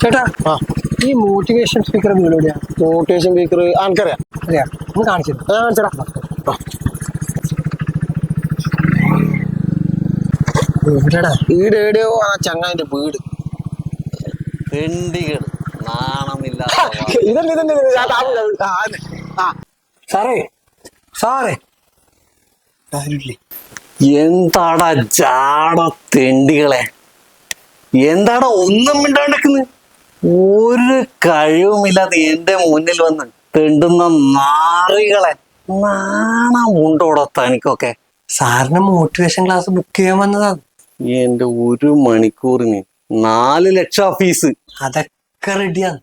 ചേട്ടാ ആ. ഈ മോട്ടിവേഷൻ സ്പീക്കർ വീട് എവിടെയാ മോട്ടിവേഷൻ സ്പീക്കർ ആൾക്കറിയാം അറിയാം. ഒന്ന് കാണിച്ചു. കാണിച്ചടാ. എവിടെടാ വീട് എവിടെയോ? ആ ചങ്ങായിന്റെ വീട്. തെണ്ടികൾ നാണമില്ലാത്ത ഇതന്നെ ഇതന്നെ. സാറേ സാറേ. എന്താടാ ജാട തെണ്ടികളെ? എന്താടാ ഒന്നും മിണ്ടാണ്ടിക്കുന്നത് ഒരു കഴിവുമില്ലാതെ എന്റെ മുന്നിൽ വന്ന് തെണ്ടുന്ന നാറികളെ നാണം നാണമുണ്ടോടോ തനിക്കൊക്കെ സാറിന് മോട്ടിവേഷൻ ക്ലാസ് ബുക്ക് ചെയ്യാൻ വന്നതാണ് എന്റെ ഒരു മണിക്കൂറിന് നാല് ലക്ഷം ഫീസ് അതൊക്കെ റെഡിയാണ്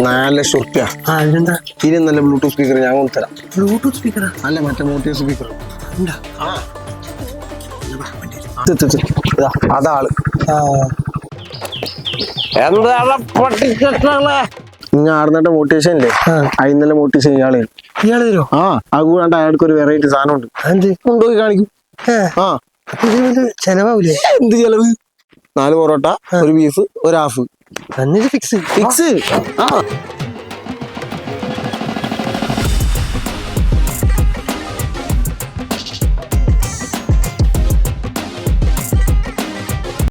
നാല് ലക്ഷം റുപ്യ ആ ഇനി നല്ല ബ്ലൂടൂത്ത് സ്പീക്കർ ഞാൻ കൊണ്ടുതരാം ബ്ലൂടൂത്ത് സ്പീക്കറാ അല്ല മറ്റേ മോട്ടിവേഷൻ സ്പീക്കർ ഉണ്ടാ അതാൾ. എന്താണ് പട്ടിച്ചട്ടങ്ങളെ ഇങ്ങനെ ആടുന്നിട്ട് മോട്ടിവേഷൻ ഇല്ലേ? ഇന്നലെ മോട്ടിവേഷൻ ഇയാളെ ഇയാൾ തരുമോ ആ അത് കൂടാണ്ട് അയാൾക്ക് ഒരു വെറൈറ്റി സാധനം ഉണ്ട് എന്ത് കൊണ്ടുപോയി കാണിക്കും. ആ. അപ്പൊ ഇതിന് ചെലവാവൂലേ? എന്ത് ചെലവ്? നാല് പൊറോട്ട ഒരു ബീഫ് ഒരു ഹാഫ് ഫിക്സ് ഫിക്സ് ആ.